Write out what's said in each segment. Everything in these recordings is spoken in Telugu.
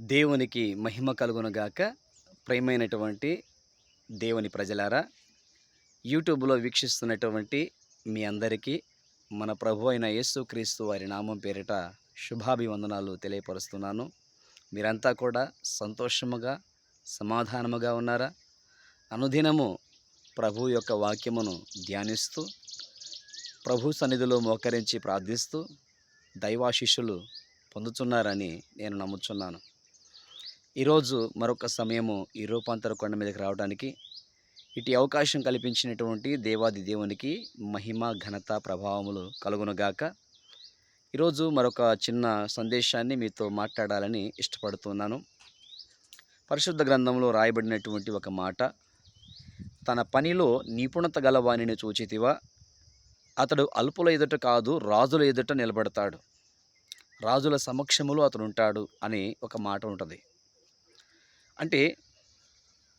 దేవునికి మహిమ కలుగునుగాక ప్రేమైనటువంటి దేవుని ప్రజలారా యూట్యూబ్లో వీక్షిస్తున్నటువంటి మీ అందరికీ మన ప్రభు అయిన యేసుక్రీస్తు వారి నామం పేరిట శుభాభివందనాలు తెలియపరుస్తున్నాను. మీరంతా కూడా సంతోషముగా సమాధానముగా ఉన్నారా? అనుదినము ప్రభు యొక్క వాక్యమును ధ్యానిస్తూ ప్రభు సన్నిధిలో మోకరించి ప్రార్థిస్తూ దైవాశిష్యులు పొందుతున్నారని నేను నమ్ముచున్నాను. ఈరోజు మరొక సమయము ఈ రూపాంతర కొండ మీదకి రావడానికి ఇటు అవకాశం కల్పించినటువంటి దేవాది దేవునికి మహిమ ఘనత ప్రభావములు కలుగునుగాక. ఈరోజు మరొక చిన్న సందేశాన్ని మీతో మాట్లాడాలని ఇష్టపడుతున్నాను. పరిశుద్ధ గ్రంథంలో రాయబడినటువంటి ఒక మాట తన పనిలో నిపుణత గలవాణిని చూచితివా? అతడు అల్పుల ఎదుట కాదు రాజుల ఎదుట నిలబడతాడు. రాజుల సమక్షములో అతడు ఉంటాడు అని ఒక మాట ఉంటుంది. అంటే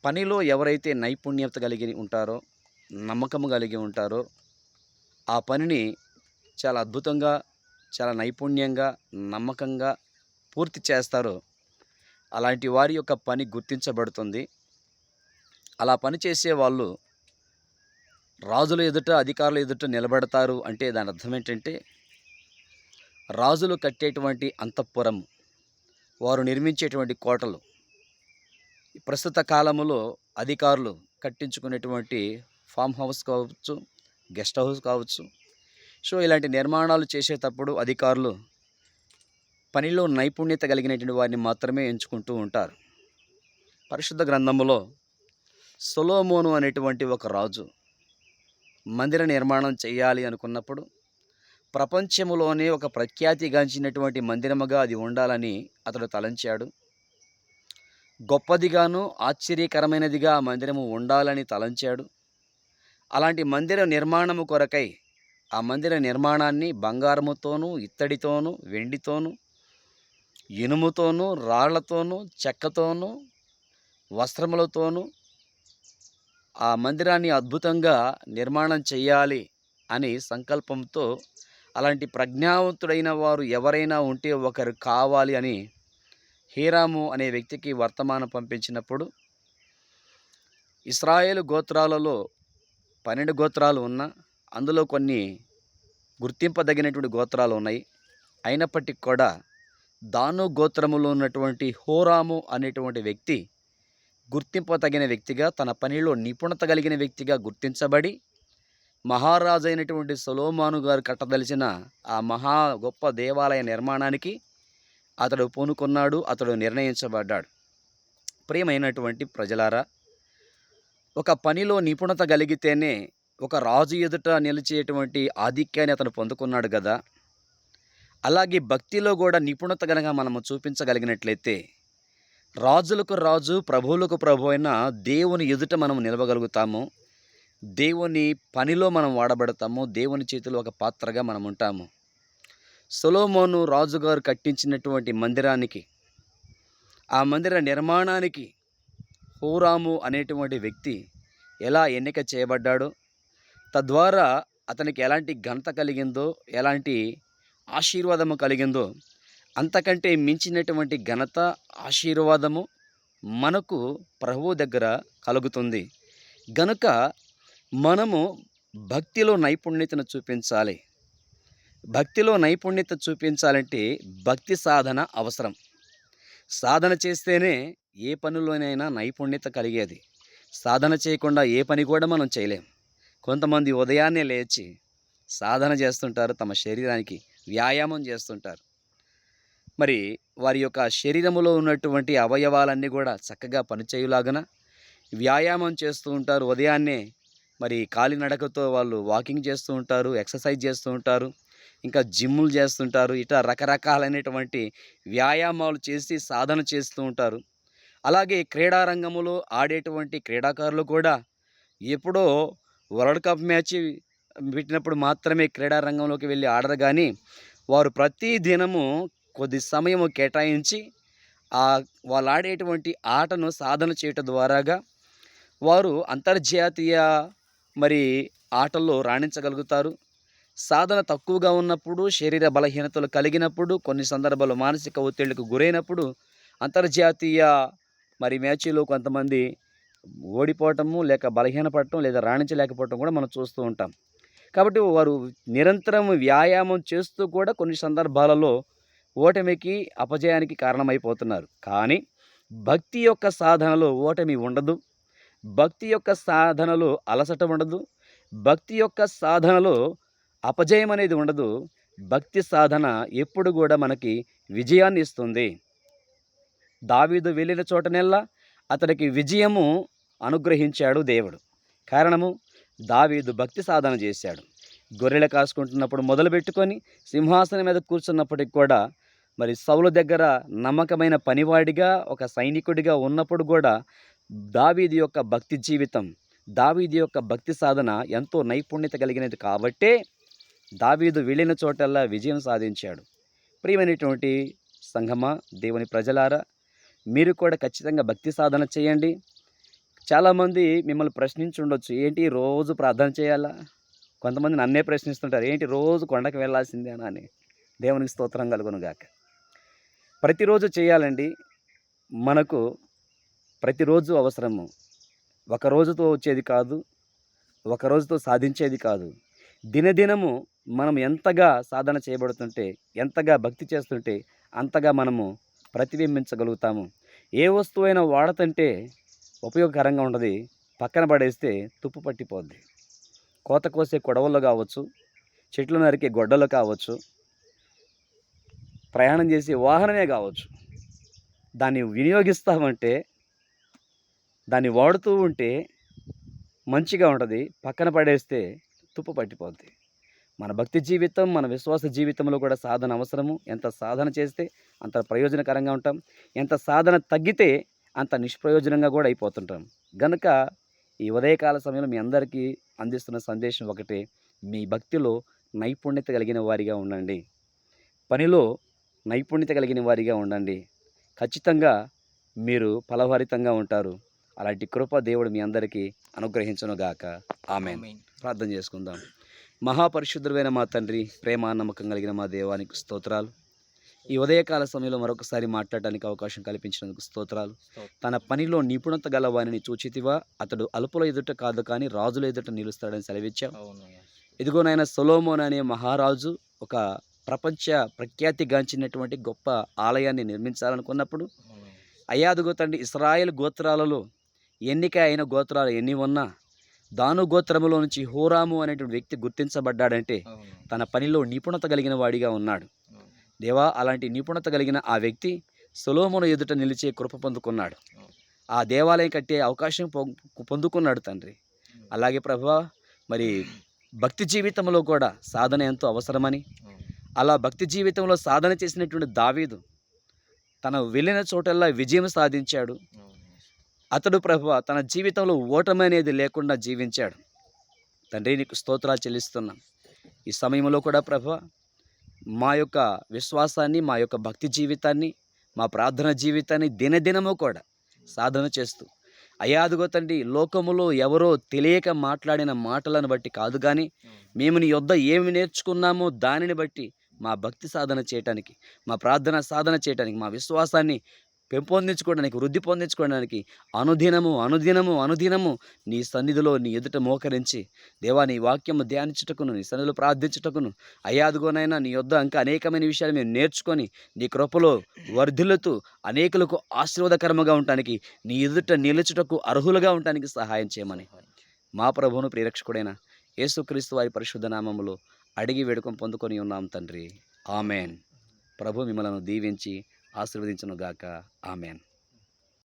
పనిలో ఎవరైతే నైపుణ్యత కలిగి ఉంటారో నమ్మకం కలిగి ఉంటారో ఆ పనిని చాలా అద్భుతంగా చాలా నైపుణ్యంగా నమ్మకంగా పూర్తి చేస్తారో అలాంటి వారి యొక్క పని గుర్తించబడుతుంది. అలా పని చేసే వాళ్ళు రాజుల ఎదుట అధికారుల ఎదుట నిలబడతారు అంటే దాని అర్థం ఏంటంటే రాజులు కట్టేటువంటి అంతఃపురం వారు నిర్మించేటువంటి కోటలు ప్రస్తుత కాలములో అధికారులు కట్టించుకునేటువంటి ఫామ్ హౌస్ కావచ్చు గెస్ట్ హౌస్ కావచ్చు. సో ఇలాంటి నిర్మాణాలు చేసేటప్పుడు అధికారులు పనిలో నైపుణ్యత కలిగినటువంటి వారిని మాత్రమే ఎంచుకుంటూ ఉంటారు. పరిశుద్ధ గ్రంథములో సొలోమోను అనేటువంటి ఒక రాజు మందిర నిర్మాణం చేయాలి అనుకున్నప్పుడు ప్రపంచములోనే ఒక ప్రఖ్యాతిగాంచినటువంటి మందిరముగా అది ఉండాలని అతడు తలంచాడు. గొప్పదిగాను ఆశ్చర్యకరమైనదిగా మందిరము ఉండాలని తలంచాడు. అలాంటి మందిర నిర్మాణము కొరకై ఆ మందిర నిర్మాణాన్ని బంగారముతోనూ ఇత్తడితోనూ వెండితోనూ ఇనుముతోనూ రాళ్ళతోనూ చెక్కతోనూ వస్త్రములతోనూ ఆ మందిరాన్ని అద్భుతంగా నిర్మాణం చేయాలి అని సంకల్పంతో అలాంటి ప్రజ్ఞావంతుడైన వారు ఎవరైనా ఉంటే ఒకరు కావాలి అని హీరాము అనే వ్యక్తికి వర్తమానం పంపించినప్పుడు ఇస్రాయేలు గోత్రాలలో పన్నెండు గోత్రాలు ఉన్న అందులో కొన్ని గుర్తింపదగినటువంటి గోత్రాలు ఉన్నాయి. అయినప్పటికీ కూడా దాను గోత్రములో ఉన్నటువంటి హోరాము అనేటువంటి వ్యక్తి గుర్తింపతగిన వ్యక్తిగా తన పనిలో నిపుణత కలిగిన వ్యక్తిగా గుర్తించబడి మహారాజు అయినటువంటి సొలోమాను గారు కట్టదలిచిన ఆ మహా గొప్ప దేవాలయ నిర్మాణానికి అతడు పూనుకున్నాడు అతడు నిర్ణయించబడ్డాడు. ప్రియమైనటువంటి ప్రజలారా ఒక పనిలో నిపుణత కలిగితేనే ఒక రాజు ఎదుట నిలిచేటువంటి ఆధిక్యాన్ని అతను పొందుకున్నాడు కదా అలాగే భక్తిలో కూడా నిపుణత గనక మనము చూపించగలిగినట్లయితే రాజులకు రాజు ప్రభువులకు ప్రభు అయిన దేవుని ఎదుట మనం నిలవగలుగుతాము. దేవుని పనిలో మనం వాడబడతాము. దేవుని చేతిలో ఒక పాత్రగా మనం ఉంటాము. సొలోమోను రాజుగారు కట్టించినటువంటి మందిరానికి ఆ మందిర నిర్మాణానికి హోరాము అనేటువంటి వ్యక్తి ఎలా ఎన్నిక చేయబడ్డాడో? తద్వారా అతనికి ఎలాంటి ఘనత కలిగిందో ఎలాంటి ఆశీర్వాదము కలిగిందో అంతకంటే మించినటువంటి ఘనత ఆశీర్వాదము మనకు ప్రభువు దగ్గర కలుగుతుంది. గనుక మనము భక్తిలో నైపుణ్యతను చూపించాలి. భక్తిలో నైపుణ్యత చూపించాలంటే భక్తి సాధన అవసరం. సాధన చేస్తేనే ఏ పనిలోనైనా నైపుణ్యత కలిగేది. సాధన చేయకుండా ఏ పని కూడా మనం చేయలేం. కొంతమంది ఉదయాన్నే లేచి సాధన చేస్తుంటారు తమ శరీరానికి వ్యాయామం చేస్తుంటారు. మరి వారి యొక్క శరీరములో ఉన్నటువంటి అవయవాలన్నీ కూడా చక్కగా పనిచేయులాగన వ్యాయామం చేస్తూ ఉంటారు. ఉదయాన్నే మరి కాలినడకతో వాళ్ళు వాకింగ్ చేస్తూ ఉంటారు ఎక్సర్సైజ్ చేస్తూ ఉంటారు. ఇంకా జిమ్ములు చేస్తుంటారు. ఇట్లా రకరకాలైనటువంటి వ్యాయామాలు చేసి సాధన చేస్తూ ఉంటారు. అలాగే క్రీడారంగంలో ఆడేటువంటి క్రీడాకారులు కూడా ఎప్పుడో వరల్డ్ కప్ మ్యాచ్ పెట్టినప్పుడు మాత్రమే క్రీడారంగంలోకి వెళ్ళి ఆడరు కానీ వారు ప్రతి దినము కొద్ది సమయం కేటాయించి ఆ వాళ్ళు ఆడేటువంటి ఆటను సాధన చేయటం ద్వారాగా వారు అంతర్జాతీయ మరి ఆటల్లో రాణించగలుగుతారు. సాధన తక్కువగా ఉన్నప్పుడు శరీర బలహీనతలు కలిగినప్పుడు కొన్ని సందర్భాల్లో మానసిక ఒత్తిళ్ళకు గురైనప్పుడు అంతర్జాతీయ మరి మ్యాచ్లో కొంతమంది ఓడిపోవటము లేక బలహీనపడటం లేదా రాణించలేకపోవటం కూడా మనం చూస్తూ ఉంటాం. కాబట్టి వారు నిరంతరం వ్యాయామం చేస్తూ కూడా కొన్ని సందర్భాలలో ఓటమికి అపజయానికి కారణమైపోతున్నారు. కానీ భక్తి యొక్క సాధనలో ఓటమి ఉండదు. భక్తి యొక్క సాధనలో అలసట ఉండదు. భక్తి యొక్క సాధనలో అపజయం అనేది ఉండదు. భక్తి సాధన ఎప్పుడు కూడా మనకి విజయాన్ని ఇస్తుంది. దావీదు వెళ్ళిన చోటనెల్లా అతనికి విజయము అనుగ్రహించాడు దేవుడు. కారణము దావీదు భక్తి సాధన చేశాడు. గొర్రెలు కాసుకుంటున్నప్పుడు మొదలు పెట్టుకొని సింహాసనం మీద కూర్చున్నప్పటికి కూడా మరి సౌలు దగ్గర నమ్మకమైన పనివాడిగా ఒక సైనికుడిగా ఉన్నప్పుడు కూడా దావీది యొక్క భక్తి జీవితం దావీది యొక్క భక్తి సాధన ఎంతో నైపుణ్యత కలిగినది కాబట్టే దావీదు వెళ్ళిన చోటల్లా విజయం సాధించాడు. ప్రియమైనటువంటి సంఘమా దేవుని ప్రజలారా మీరు కూడా ఖచ్చితంగా భక్తి సాధన చేయండి. చాలామంది మిమ్మల్ని ప్రశ్నించి ఉండొచ్చు ఏంటి రోజు ప్రార్థన చేయాలా? కొంతమంది నన్నే ప్రశ్నిస్తుంటారు ఏంటి రోజు కొండకు వెళ్ళాల్సిందేనా అని దేవునికి స్తోత్రం కలుగును గాక ప్రతిరోజు చేయాలండి. మనకు ప్రతిరోజు అవసరము. ఒక రోజుతో వచ్చేది కాదు ఒక రోజుతో సాధించేది కాదు. దినదినము మనం ఎంతగా సాధన చేయబడుతుంటే ఎంతగా భక్తి చేస్తుంటే అంతగా మనము ప్రతిబింబించగలుగుతాము. ఏ వస్తువైనా వాడుతుంటే ఉపయోగకరంగా ఉండదు పక్కన పడేస్తే తుప్పు పట్టిపోద్ది. కోత కోసే కొడవలు కావచ్చు చెట్లు నరికే గొడ్డలు కావచ్చు ప్రయాణం చేసే వాహనమే కావచ్చు. దాన్ని వినియోగిస్తామంటే దాన్ని వాడుతూ ఉంటే మంచిగా ఉంటుంది. పక్కన పడేస్తే తుప్పు పట్టిపోద్ది. మన భక్తి జీవితం మన విశ్వాస జీవితంలో కూడా సాధన అవసరము. ఎంత సాధన చేస్తే అంత ప్రయోజనకరంగా ఉంటాం. ఎంత సాధన తగ్గితే అంత నిష్ప్రయోజనంగా కూడా అయిపోతుంటాం. గనుక ఈ ఉదయకాల సమయంలో మీ అందరికీ అందిస్తున్న సందేశం ఒకటే మీ భక్తిలో నైపుణ్యత కలిగిన వారిగా ఉండండి. పనిలో నైపుణ్యత కలిగిన వారిగా ఉండండి. ఖచ్చితంగా మీరు ఫలభరితంగా ఉంటారు. అలాంటి కృప దేవుడు మీ అందరికీ అనుగ్రహించనుగాక. ఆమె ఆమేన్. ప్రార్థన చేసుకుందాం. మహాపరిశుద్ధుడైన మా తండ్రి ప్రేమ నమ్మకం కలిగిన మా దేవానికి స్తోత్రాలు. ఈ ఉదయకాల సమయంలో మరొకసారి మాట్లాడడానికి అవకాశం కల్పించినందుకు స్తోత్రాలు. తన పనిలో నిపుణత గల వారిని చూచితివా. అతడు అలుపుల ఎదుట కాదు కానీ రాజుల ఎదుట నిలుస్తాడని సెలవిచ్చాం. అవును ఇదిగోనైనా సొలోమోన్ అనే మహారాజు ఒక ప్రపంచ ప్రఖ్యాతిగాంచినటువంటి గొప్ప ఆలయాన్ని నిర్మించాలనుకున్నప్పుడు అయ్యాదుగో తండ్రి ఇస్రాయేల్ గోత్రాలలో ఎన్నిక అయిన గోత్రాలు ఎన్ని ఉన్నా దాను గోత్రములో నుంచి హోరాము అనేటువంటి వ్యక్తి గుర్తించబడ్డాడంటే. తన పనిలో నిపుణత కలిగిన వాడిగా ఉన్నాడు. దేవా అలాంటి నిపుణత కలిగిన ఆ వ్యక్తి సొలోమును ఎదుట నిలిచే కృప పొందుకున్నాడు ఆ దేవాలయం కట్టే అవకాశం పొందుకున్నాడు తండ్రి అలాగే ప్రభా మరి భక్తి జీవితంలో కూడా సాధన ఎంతో అవసరమని. అలా భక్తి జీవితంలో సాధన చేసినటువంటి దావీదు తను వెళ్ళిన చోటల్లా విజయం సాధించాడు. అతడు ప్రభు తన జీవితంలో ఓటమి అనేది లేకుండా జీవించాడు. తండ్రి నీకు స్తోత్రాలు చెల్లిస్తున్నాం. ఈ సమయంలో కూడా ప్రభు మా యొక్క విశ్వాసాన్ని మా యొక్క భక్తి జీవితాన్ని మా ప్రార్థన జీవితాన్ని దినదినము కూడా సాధన చేస్తూ. అయాదుగో తండ్రి లోకములో ఎవరో తెలియక మాట్లాడిన మాటలను బట్టి కాదు కానీ మేము నీ యొద్ద ఏమి నేర్చుకున్నామో దానిని బట్టి మా భక్తి సాధన చేయటానికి మా ప్రార్థన సాధన చేయటానికి మా విశ్వాసాన్ని పెంపొందించుకోవడానికి వృద్ధి పొందించుకోవడానికి అనుదినము అనుదినము అనుదినము నీ సన్నిధిలో నీ ఎదుట మోకరించి దేవా నీ వాక్యము ధ్యానించుటకును నీ సన్నిధిలో ప్రార్థించుటకును అయ్యాదుగోనైనా నీ యొద్ద ఇంకా అనేకమైన విషయాలు మేము నేర్చుకొని నీ కృపలో వర్ధిల్లుతూ అనేకులకు ఆశీర్వాదకరముగా ఉండటానికి నీ ఎదుట నిలుచుటకు అర్హులుగా ఉండటానికి సహాయం చేయమని. మా ప్రభువును ప్రియరక్షకుడైన యేసుక్రీస్తు వారి పరిశుద్ధ నామములో అడిగి వేడుకం పొందుకొని ఉన్నాం తండ్రి. ఆమెన్. ప్రభు మిమ్మలను దీవించి ఆశీర్వదించును గాక ఆమెన్.